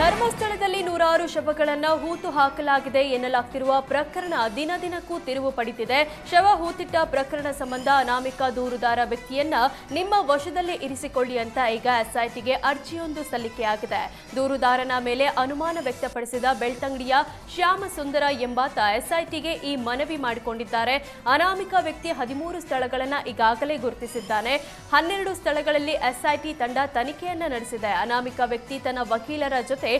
ಧರ್ಮಸ್ಥಳದಲ್ಲಿ ನೂರಾರು ಶವಗಳನ್ನ ಹೂತು ಹಾಕಲಾಗಿದೆ ಎನ್ನಲಾಗ್ತಿರುವ ಪ್ರಕರಣ ದಿನ ದಿನಕ್ಕೂ ತಿರುವು ಪಡಿತಿದೆ. ಶವ ಹೂತಿಟ್ಟ ಪ್ರಕರಣ ಸಂಬಂಧ ಅನಾಮಿಕ ದೂರುದಾರ ವ್ಯಕ್ತಿಯನ್ನ ನಿಮ್ಮ ವಶದಲ್ಲಿ ಇರಿಸಿಕೊಳ್ಳಿ ಅಂತ ಈಗ ಎಸ್ಐಟಿಗೆ ಅರ್ಜಿಯೊಂದು ಸಲ್ಲಿಕೆಯಾಗಿದೆ ದೂರುದಾರನ ಮೇಲೆ ಅನುಮಾನ ವ್ಯಕ್ತಪಡಿಸಿದ ಬೆಳ್ತಂಗಡಿಯ ಶ್ಯಾಮ ಸುಂದರ ಎಂಬಾತ ಎಸ್ಐಟಿಗೆ ಈ ಮನವಿ ಮಾಡಿಕೊಂಡಿದ್ದಾರೆ. ಅನಾಮಿಕ ವ್ಯಕ್ತಿ ಹದಿಮೂರು ಸ್ಥಳಗಳನ್ನ ಈಗಾಗಲೇ ಗುರುತಿಸಿದ್ದಾನೆ. ಹನ್ನೆರಡು ಸ್ಥಳಗಳಲ್ಲಿ ಎಸ್ಐಟಿ ತಂಡ ತನಿಖೆಯನ್ನ ನಡೆಸಿದೆ. ಅನಾಮಿಕ ವ್ಯಕ್ತಿ ತನ್ನ ವಕೀಲರ ಜೊತೆ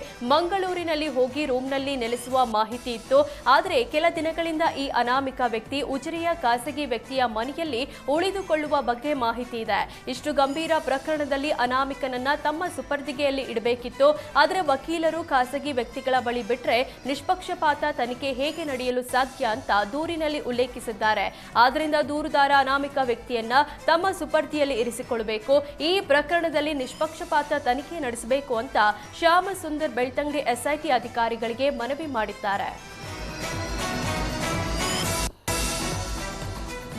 ಮಂಗಳೂರಿನಲ್ಲಿ ಹೋಗಿ ರೂಮ್ನಲ್ಲಿ ನೆಲೆಸುವ ಮಾಹಿತಿ ಇತ್ತು. ಆದರೆ ಕೆಲ ದಿನಗಳಿಂದ ಈ ಅನಾಮಿಕ ವ್ಯಕ್ತಿ ಉಜಿರೆಯ ಖಾಸಗಿ ವ್ಯಕ್ತಿಯ ಮನೆಯಲ್ಲಿ ಉಳಿದುಕೊಳ್ಳುವ ಬಗ್ಗೆ ಮಾಹಿತಿ ಇದೆ. ಇಷ್ಟು ಗಂಭೀರ ಪ್ರಕರಣದಲ್ಲಿ ಅನಾಮಿಕನನ್ನ ತಮ್ಮ ಸುಪರ್ದಿಗೆಯಲ್ಲಿ ಇಡಬೇಕಿತ್ತು. ಆದರೆ ವಕೀಲರು ಖಾಸಗಿ ವ್ಯಕ್ತಿಗಳ ಬಳಿ ಬಿಟ್ಟರೆ ನಿಷ್ಪಕ್ಷಪಾತ ತನಿಖೆ ಹೇಗೆ ನಡೆಯಲು ಸಾಧ್ಯ ಅಂತ ದೂರಿನಲ್ಲಿ ಉಲ್ಲೇಖಿಸಿದ್ದಾರೆ. ಆದ್ದರಿಂದ ದೂರುದಾರ ಅನಾಮಿಕ ವ್ಯಕ್ತಿಯನ್ನ ತಮ್ಮ ಸುಪರ್ದಿಯಲ್ಲಿ ಇರಿಸಿಕೊಳ್ಳಬೇಕು. ಈ ಪ್ರಕರಣದಲ್ಲಿ ನಿಷ್ಪಕ್ಷಪಾತ ತನಿಖೆ ನಡೆಸಬೇಕು ಅಂತ ಶ್ಯಾಮ ಸುಂದರ್ ಬೆಳ್ತಂಗಡಿ ಎಸ್ಐಟಿ ಅಧಿಕಾರಿಗಳಿಗೆ ಮನವಿ ಮಾಡಿದ್ದಾರೆ.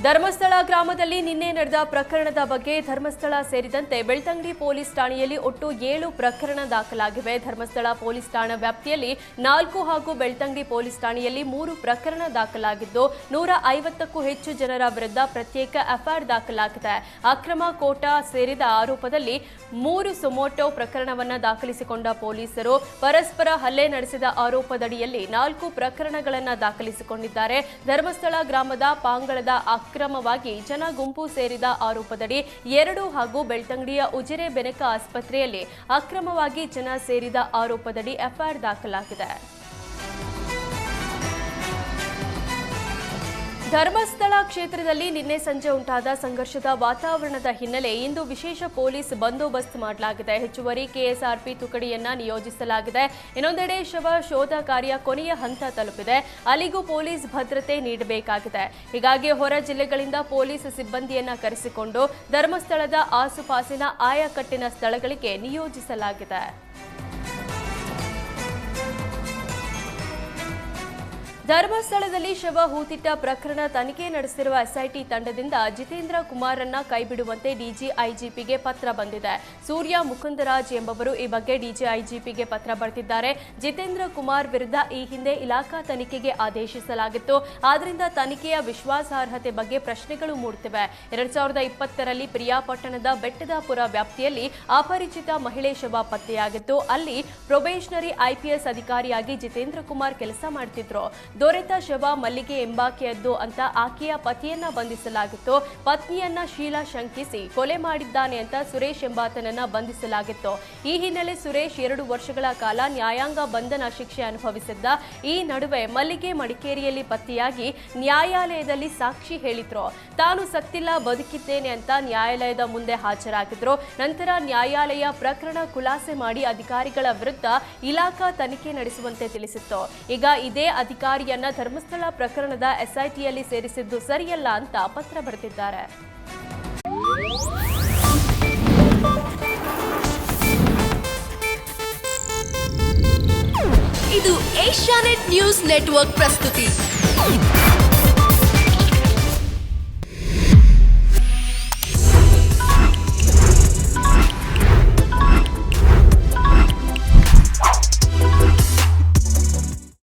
ಧರ್ಮಸ್ಥಳ ಗ್ರಾಮದಲ್ಲಿ ನಿನ್ನೆ ನಡೆದ ಪ್ರಕರಣದ ಬಗ್ಗೆ ಧರ್ಮಸ್ಥಳ ಸೇರಿದಂತೆ ಬೆಳ್ತಂಗಡಿ ಪೊಲೀಸ್ ಠಾಣೆಯಲ್ಲಿ ಒಟ್ಟು ಏಳು ಪ್ರಕರಣ ದಾಖಲಾಗಿವೆ. ಧರ್ಮಸ್ಥಳ ಪೊಲೀಸ್ ಠಾಣಾ ವ್ಯಾಪ್ತಿಯಲ್ಲಿ ನಾಲ್ಕು ಹಾಗೂ ಬೆಳ್ತಂಗಡಿ ಪೊಲೀಸ್ ಠಾಣೆಯಲ್ಲಿ ಮೂರು ಪ್ರಕರಣ ದಾಖಲಾಗಿದ್ದು, ನೂರ ಐವತ್ತಕ್ಕೂ ಹೆಚ್ಚು ಜನರ ವಿರುದ್ಧ ಪ್ರತ್ಯೇಕ ಎಫ್ಐಆರ್ ದಾಖಲಾಗಿದೆ. ಅಕ್ರಮ ಕೋಟಾ ಸೇರಿದ ಆರೋಪದಲ್ಲಿ ಮೂರು ಸುಮೋಟೋ ಪ್ರಕರಣವನ್ನು ದಾಖಲಿಸಿಕೊಂಡ ಪೊಲೀಸರು ಪರಸ್ಪರ ಹಲ್ಲೆ ನಡೆಸಿದ ಆರೋಪದಡಿಯಲ್ಲಿ ನಾಲ್ಕು ಪ್ರಕರಣಗಳನ್ನು ದಾಖಲಿಸಿಕೊಂಡಿದ್ದಾರೆ. ಧರ್ಮಸ್ಥಳ ಗ್ರಾಮದ ಪಾಂಗಳದ ಅಕ್ರಮವಾಗಿ ಜನ ಗುಂಪು ಸೇರಿದ ಆರೋಪದಡಿ ಎರಡು ಹಾಗೂ ಬೆಳ್ತಂಗಡಿಯ ಉಜಿರೆ ಬೆನಕ ಆಸ್ಪತ್ರೆಯಲ್ಲಿ ಅಕ್ರಮವಾಗಿ ಜನ ಸೇರಿದ ಆರೋಪದಡಿ ಎಫ್ಐಆರ್ ದಾಖಲಾಗಿದೆ. ಧರ್ಮಸ್ಥಳ ಕ್ಷೇತ್ರದಲ್ಲಿ ನಿನ್ನೆ ಸಂಜೆ ಉಂಟಾದ ಸಂಘರ್ಷದ ವಾತಾವರಣದ ಹಿನ್ನೆಲೆ ಇಂದು ವಿಶೇಷ ಪೊಲೀಸ್ ಬಂದೋಬಸ್ತ್ ಮಾಡಲಾಗಿದೆ. ಹೆಚ್ಚುವರಿ ಕೆಎಸ್ಆರ್ಪಿ ತುಕಡಿಯನ್ನ ನಿಯೋಜಿಸಲಾಗಿದೆ. ಇನ್ನೊಂದೆಡೆ ಶವ ಶೋಧ ಕಾರ್ಯ ಕೊನೆಯ ಹಂತ ತಲುಪಿದೆ. ಅಲ್ಲಿಗೂ ಪೊಲೀಸ್ ಭದ್ರತೆ ನೀಡಬೇಕಾಗಿದೆ. ಹೀಗಾಗಿ ಹೊರ ಜಿಲ್ಲೆಗಳಿಂದ ಪೊಲೀಸ್ ಸಿಬ್ಬಂದಿಯನ್ನ ಕರೆಸಿಕೊಂಡು ಧರ್ಮಸ್ಥಳದ ಆಸುಪಾಸಿನ ಆಯಕಟ್ಟಿನ ಸ್ಥಳಗಳಿಗೆ ನಿಯೋಜಿಸಲಾಗಿದೆ. ಧರ್ಮಸ್ಥಳದಲ್ಲಿ ಶವ ಹೂತಿಟ್ಟ ಪ್ರಕರಣ ತನಿಖೆ ನಡೆಸಿರುವ ಎಸ್ಐಟಿ ತಂಡದಿಂದ ಜಿತೇಂದ್ರ ಕುಮಾರನ್ನ ಕೈಬಿಡುವಂತೆ ಡಿಜಿ ಐಜಿಪಿಗೆ ಪತ್ರ ಬಂದಿದೆ. ಸೂರ್ಯ ಮುಕುಂದರಾಜ್ ಎಂಬವರು ಈ ಬಗ್ಗೆ ಡಿಜಿಐಜಿಪಿಗೆ ಪತ್ರ ಬರೆದಿದ್ದಾರೆ. ಜಿತೇಂದ್ರ ಕುಮಾರ್ ವಿರುದ್ಧ ಈ ಹಿಂದೆ ಇಲಾಖಾ ತನಿಖೆಗೆ ಆದೇಶಿಸಲಾಗಿತ್ತು. ಆದ್ದರಿಂದ ತನಿಖೆಯ ವಿಶ್ವಾಸಾರ್ಹತೆ ಬಗ್ಗೆ ಪ್ರಶ್ನೆಗಳು ಮೂಡುತ್ತಿವೆ ಎರಡ್ ಸಾವಿರದ ಇಪ್ಪತ್ತರಲ್ಲಿ ಪ್ರಿಯಾಪಟ್ಟಣದ ಬೆಟ್ಟದಾಪುರ ವ್ಯಾಪ್ತಿಯಲ್ಲಿ ಅಪರಿಚಿತ ಮಹಿಳೆ ಶವ ಪತ್ತೆಯಾಗಿತ್ತು. ಅಲ್ಲಿ ಪ್ರೊಬೇಷನರಿ ಐಪಿಎಸ್ ಅಧಿಕಾರಿಯಾಗಿ ಜಿತೇಂದ್ರ ಕುಮಾರ್ ಕೆಲಸ ಮಾಡ್ತಿದ್ರು. ದೊರೆತ ಶವ ಮಲ್ಲಿಗೆ ಎಂಬಾಕೆಯದ್ದು ಅಂತ ಆಕೆಯ ಪತಿಯನ್ನ ಬಂಧಿಸಲಾಗಿತ್ತು. ಪತ್ನಿಯನ್ನ ಶೀಲಾ ಶಂಕಿಸಿ ಕೊಲೆ ಮಾಡಿದ್ದಾನೆ ಅಂತ ಸುರೇಶ್ ಎಂಬಾತನನ್ನ ಬಂಧಿಸಲಾಗಿತ್ತು. ಈ ಹಿನ್ನೆಲೆ ಸುರೇಶ್ ಎರಡು ವರ್ಷಗಳ ಕಾಲ ನ್ಯಾಯಾಂಗ ಬಂಧನ ಶಿಕ್ಷೆ ಅನುಭವಿಸಿದ್ದ. ಈ ನಡುವೆ ಮಲ್ಲಿಗೆ ಮಡಿಕೇರಿಯಲ್ಲಿ ಪತ್ತೆಯಾಗಿ ನ್ಯಾಯಾಲಯದಲ್ಲಿ ಸಾಕ್ಷಿ ಹೇಳಿದ್ರು. ತಾನು ಸತ್ತಿಲ್ಲ, ಬದುಕಿದ್ದೇನೆ ಅಂತ ನ್ಯಾಯಾಲಯದ ಮುಂದೆ ಹಾಜರಾಗಿದ್ರು. ನಂತರ ನ್ಯಾಯಾಲಯ ಪ್ರಕರಣ ಖುಲಾಸೆ ಮಾಡಿ ಅಧಿಕಾರಿಗಳ ವಿರುದ್ಧ ಇಲಾಖಾ ತನಿಖೆ ನಡೆಸುವಂತೆ ತಿಳಿಸಿತ್ತು. ಈಗ ಇದೇ ಅಧಿಕಾರಿಯನ್ನ ಧರ್ಮಸ್ಥಳ ಪ್ರಕರಣದ ಎಸ್ಐಟಿಯಲ್ಲಿ ಸೇರಿಸಿದ್ದು ಸರಿಯಲ್ಲ ಅಂತ ಪತ್ರ ಬರೆದಿದ್ದಾರೆ. ಇದು ಏಷ್ಯಾನೆಟ್ ನ್ಯೂಸ್ ನೆಟ್ವರ್ಕ್ ಪ್ರಸ್ತುತಿ.